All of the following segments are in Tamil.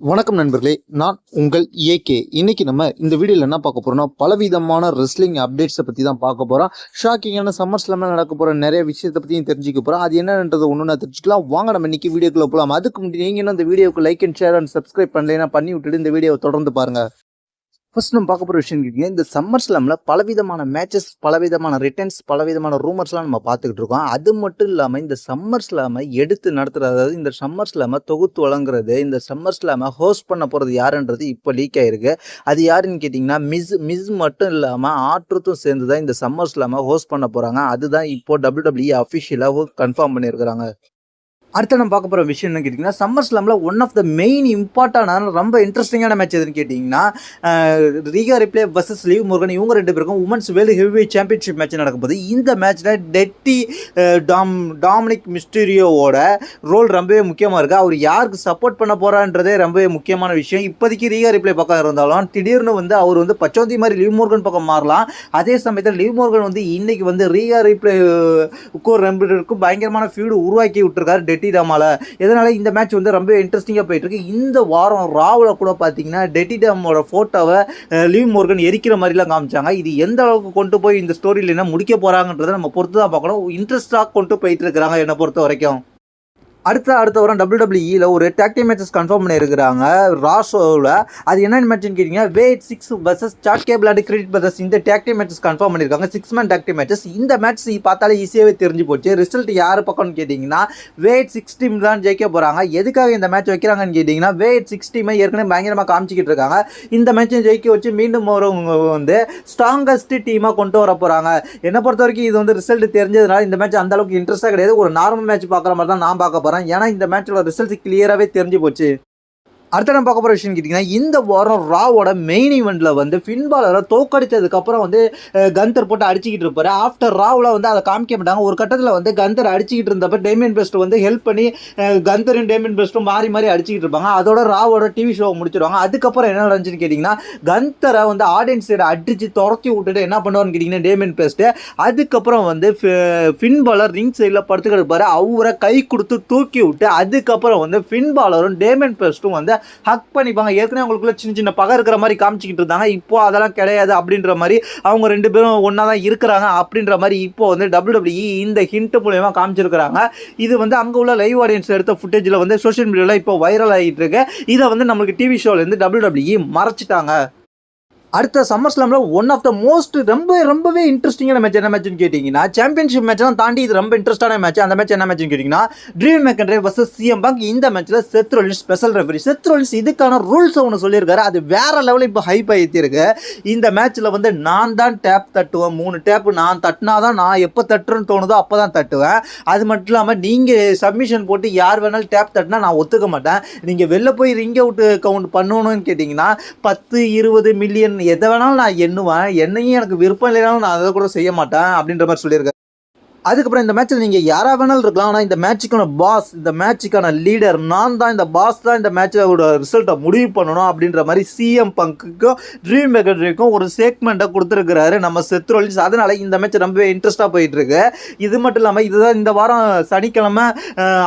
வணக்கம் நண்பர்களே நான் உங்கள் ஏகே. இன்னைக்கு நம்ம இந்த வீடியோவில் என்ன பார்க்க போறோம்னா பலவிதமான ரெஸ்லிங் அப்டேட்ஸை பற்றி தான் பார்க்க போகிறோம் ஷாக்கிங்கான சம்மர் ஸ்லாமில் நடக்க போகிற நிறைய விஷயத்தை பற்றியும் தெரிஞ்சுக்க போகிறோம் அது என்னன்றது ஒன்று நான் தெரிஞ்சுக்கலாம். வாங்க நம்ம இன்னைக்கு வீடியோக்குள்ள போகலாம் அதுக்கு முன்னாடி நீங்கள் இந்த வீடியோக்கு like and share and subscribe பண்ணலைன்னா பண்ணி விட்டுட்டு இந்த வீடியோவை தொடர்ந்து பாருங்க. ஃபர்ஸ்ட் நம்ம பார்க்க போகிற விஷயம் கேட்டீங்கன்னா இந்த சம்மர் ஸ்லாமில் பலவிதமான மேட்சஸ் பலவிதமான ரிட்டர்ன்ஸ் பலவிதமான ரூமர்ஸ்லாம் நம்ம பார்த்துக்கிட்டு இருக்கோம். அது மட்டும் இல்லாமல் இந்த சம்மர் ஸ்லாமை எடுத்து நடத்துகிறது அதாவது இந்த சம்மர் ஸ்லாமை தொகுத்து வழங்குறது இந்த சம்மர் ஸ்லாமை ஹோஸ்ட் பண்ண போகிறது யாருன்றது இப்போ லீக் ஆயிருக்கு. அது யாருன்னு கேட்டிங்கன்னா மிஸ் மிஸ் மட்டும் இல்லாமல் ஆற்றுத்தும் சேர்ந்து தான் இந்த சம்மர் ஸ்லாமை ஹோஸ்ட் பண்ண போகிறாங்க அதுதான் இப்போ டபிள்யூடபிள்யூ அஃபிஷியலாக கன்ஃபார்ம் பண்ணியிருக்கிறாங்க. அடுத்து நம்ம பார்க்க போகிற விஷயம் என்ன கேட்டிங்கன்னா சம்மர் ஸ்லாமில் ஒன் ஆஃப் த மெயின் இம்பார்ட்டண்டான ரொம்ப இன்ட்ரெஸ்டிங்கான மேட்ச் எதுன்னு கேட்டிங்கன்னா Rhea Ripley versus Liv Morgan இவங்க ரெண்டு பேருக்கும் women's world heavy championship match நடக்கும்போது இந்த மேட்ச்சில் டெட்டி டாம் டாமினிக் மிஸ்டீரியோவோட ரோல் ரொம்பவே முக்கியமாக இருக்குது அவர் யாருக்கு சப்போர்ட் பண்ண போகிறான்றதே ரொம்பவே முக்கியமான விஷயம். இப்போதைக்கு ரீகா ரிப்ளே பக்கம் இருந்தாலும் திடீர்னு வந்து அவர் வந்து பச்சோந்தி மாதிரி லீவ் முருகன் பக்கம் மாறலாம். அதே சமயத்தில் லீவ் முருகன் வந்து இன்னைக்கு வந்து ரீகா ரிப்ளே ரெண்டு ரெம்பருக்கும் பயங்கரமான ஃபீல்டு உருவாக்கி விட்டுருக்காரு. டெட்டி டாமால இதனால் இந்த மேட்ச் வந்து ரொம்ப இன்ட்ரெஸ்டிங்காக போயிட்டு இருக்கு இந்த வாரம் ராவில் கூட பார்த்தீங்கன்னா டெட்டிடாமோட ஃபோட்டோவை லீவ் மோர்கன் எரிக்கிற மாதிரிலாம் காமிச்சாங்க. இது எந்த அளவுக்கு கொண்டு போய் இந்த ஸ்டோரியில் என்ன முடிக்க போகிறாங்கன்றதை நம்ம பொறுத்து தான் பார்க்கணும். இன்ட்ரெஸ்டாக கொண்டு போயிட்டு இருக்கிறாங்க என்னை பொறுத்த வரைக்கும். அடுத்த அடுத்த வாரம் டபிள்யூடபிள்யூஇல ஒரு டாக்டி மேட்சஸ் கன்ஃபார்ம் பண்ணியிருக்கிறாங்க. ராஷோவில் அது என்னென்ன மேட்ச்னு கேட்டிங்கன்னா Wyatt Sicks versus Chad Gable and Creed Brothers இந்த டாக்டி மேட்சஸ் கன்ஃபார்ம் பண்ணியிருக்காங்க. Six man tag team matches இந்த மேட்ச் பார்த்தாலே ஈஸியாகவே தெரிஞ்சு போச்சு. ரிசல்ட் யார் பக்கம்னு கேட்டிங்கன்னா வேட் சிக்ஸ் டீம் தான் ஜெயிக்க போகிறாங்க எதுக்காக இந்த மேட்ச் வைக்கிறாங்கன்னு கேட்டிங்கன்னா வேட் சிக்ஸ் டீமை ஏற்கனவே பயங்கரமாக காமிச்சிக்கிட்டு இருக்காங்க. இந்த மேட்சை ஜெயிக்க வச்சு மீண்டும் வரவங்க வந்து ஸ்ட்ராங்கஸ்ட் டீமாக கொண்டு வர போகிறாங்க என்னை பொறுத்த வரைக்கும் இது வந்து ரிசல்ட் தெரிஞ்சதுனால இந்த மேட்ச் அந்த அளவுக்கு இன்ட்ரெஸ்ட்டாக கிடையாது. ஒரு நார்மல் மேட்ச் பார்க்குற மாதிரி தான் நான் பார்க்க போகிறேன் ஏன்னா இந்த மேட்சோட ரிசல்ட் கிளியராகவே தெரிஞ்சு போச்சு. அடுத்த நம்ம பார்க்க போகிற விஷயம் கேட்டிங்கன்னா இந்த வாரம் ராவோட மெயின் ஈவெண்ட்டில் வந்து ஃபின்பாலரை தோக்கடித்ததுக்கப்புறம் வந்து கந்தர் போட்டு அடிச்சுக்கிட்டு இருப்பார். ஆஃப்டர் ராவில் வந்து அதை காமிக்க மாட்டாங்க. ஒரு கட்டத்தில் வந்து கந்தர் அடிச்சுக்கிட்டு இருந்தப்ப டேமியன் பெஸ்ட் வந்து ஹெல்ப் பண்ணி கந்தரும் டேமியன் பெஸ்ட்டும் மாறி மாறி அடிச்சுக்கிட்டு இருப்பாங்க. அதோட ராவோட டிவி ஷோவை முடிச்சிடுவாங்க அதுக்கப்புறம் என்ன நடந்துச்சுன்னு கேட்டிங்கன்னா கந்தரை வந்து ஆடியன்ஸ் அடித்து துரத்தி விட்டுட்டு என்ன பண்ணுவார்னு கேட்டிங்கன்னா டேமியன் பெஸ்ட்டு அதுக்கப்புறம் வந்து ஃபின்பாலர் ரிங் சைடில் படுத்துக்கிட்டு இருப்பார் அவரை கை கொடுத்து தூக்கி விட்டு அதுக்கப்புறம் வந்து ஃபின்பாலரும் டேமியன் பெஸ்ட்டும் வந்து ஹக் பண்ணிப்பாங்க. ஏற்கனவே அவங்களுக்குள்ள சின்ன சின்ன பகை இருக்கிற மாதிரி காமிச்சிக்கிட்டு இருந்தாங்க. இப்போ அதெல்லாம் கிடையாது அப்படின்ற மாதிரி அவங்க ரெண்டு பேரும் ஒன்றா தான் இருக்கிறாங்க அப்படின்ற மாதிரி இப்போ வந்து டபிள்யூ இந்த ஹிண்ட் மூலயமா காமிச்சிருக்கிறாங்க. இது வந்து அங்கே உள்ள லைவ் ஆடியன்ஸ் எடுத்த ஃபுட்டேஜில் வந்து சோஷியல் மீடியாவில் இப்போ வைரல் ஆகிட்டு இருக்கு. இதை வந்து நம்மளுக்கு டிவி ஷோலேருந்து டபிள்யூ மறைச்சிட்டாங்க. அடுத்த சம்மர் ஸ்லாமில் ஒன் ஆஃப் த மோஸ்ட் ரொம்ப ரொம்பவே இன்ட்ரெஸ்டிங்கான மேட்ச் என்ன மேட்ச்னு கேட்டிங்கன்னா சாம்பியன்ஷிப் மேட்ச்லாம் தாண்டி இது ரொம்ப இன்ட்ரெஸ்டான மேட்ச் அந்த மேட்ச் என்ன மேட்ச்னு கேட்டிங்கன்னா Drew McIntyre versus CM Punk இந்த மேட்ச்சில் செத்ரோலின் ஸ்பெஷல் ரெஃபரி செத்ரோலின்ஸ் இதுக்கான ரூல்ஸ் ஒன்று சொல்லியிருக்காரு. அது வேற லெவலில் இப்போ ஹைப் ஆகித்திருக்கு இந்த மேட்ச்சில் வந்து நான் தான் டேப் தட்டுவேன். மூணு டேப் நான் தட்டினா தான் நான் எப்போ தட்டுறேன்னு தோணுதோ அப்போ தான் தட்டுவேன். அது மட்டும் இல்லாமல் நீங்கள் சப்மிஷன் போட்டு யார் வேணாலும் டேப் தட்டினா நான் ஒத்துக்க மாட்டேன். நீங்கள் வெளில போய் ரிங் அவுட் கவுண்ட் பண்ணணும்னு கேட்டிங்கன்னா பத்து இருபது மில்லியன் எதை வேணாலும் நான் எண்ணுவேன். என்னையும் எனக்கு விருப்பம் இல்லைனாலும் நான் அதை கூட செய்ய மாட்டேன் அப்படின்ற மாதிரி சொல்லியிருக்கேன் அதுக்கப்புறம் இந்த மேட்ச்சில் நீங்கள் யாராக வேணாலும் இருக்கலாம். ஆனால் இந்த மேட்சுக்கான பாஸ் இந்த மேட்சுக்கான லீடர் நான் தான் இந்த பாஸ் தான் இந்த மேட்சோட ரிசல்ட்டை முடிவு பண்ணணும் அப்படின்ற மாதிரி சிஎம் பங்குக்கும் ட்ரீம் மேக்கட்ரிக்கும் ஒரு சேக்மெண்ட்டை கொடுத்துருக்கிறாரு நம்ம செத்ரோலிஸ் அதனால இந்த மேட்ச் ரொம்பவே இன்ட்ரெஸ்ட்டாக போயிட்டுருக்கு. இது மட்டும் இல்லாமல் இதுதான் இந்த வாரம் சனிக்கிழமை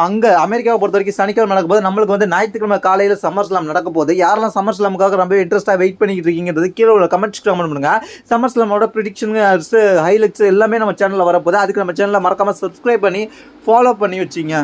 அங்கே அமெரிக்காவை பொறுத்த வரைக்கும் சனிக்கிழமை நடக்கும்போது நம்மளுக்கு வந்து ஞாயிற்றுக்கிழமை காலையில் சம்மர் ஸ்லாம் நடக்க போகுது. யாரெல்லாம் சம்மர் ஸ்லாமுக்காக ரொம்ப இன்ட்ரெஸ்ட்டாக வெயிட் பண்ணிக்கிட்டு இருக்கீங்கிறது கீழே உள்ள கமெண்ட்ஸ் கமெண்ட் பண்ணுங்க. சம்மர் ஸ்லாமோட ப்ரிடிக்ஷன் ஹைலைட்ஸ் எல்லாமே நம்ம சேனலில் வரப்போகுது. அதுக்கு நம்ம சேனல் சேனலில் மறக்காமல் சப்ஸ்கிரைப் பண்ணி ஃபாலோ பண்ணி வச்சிங்க.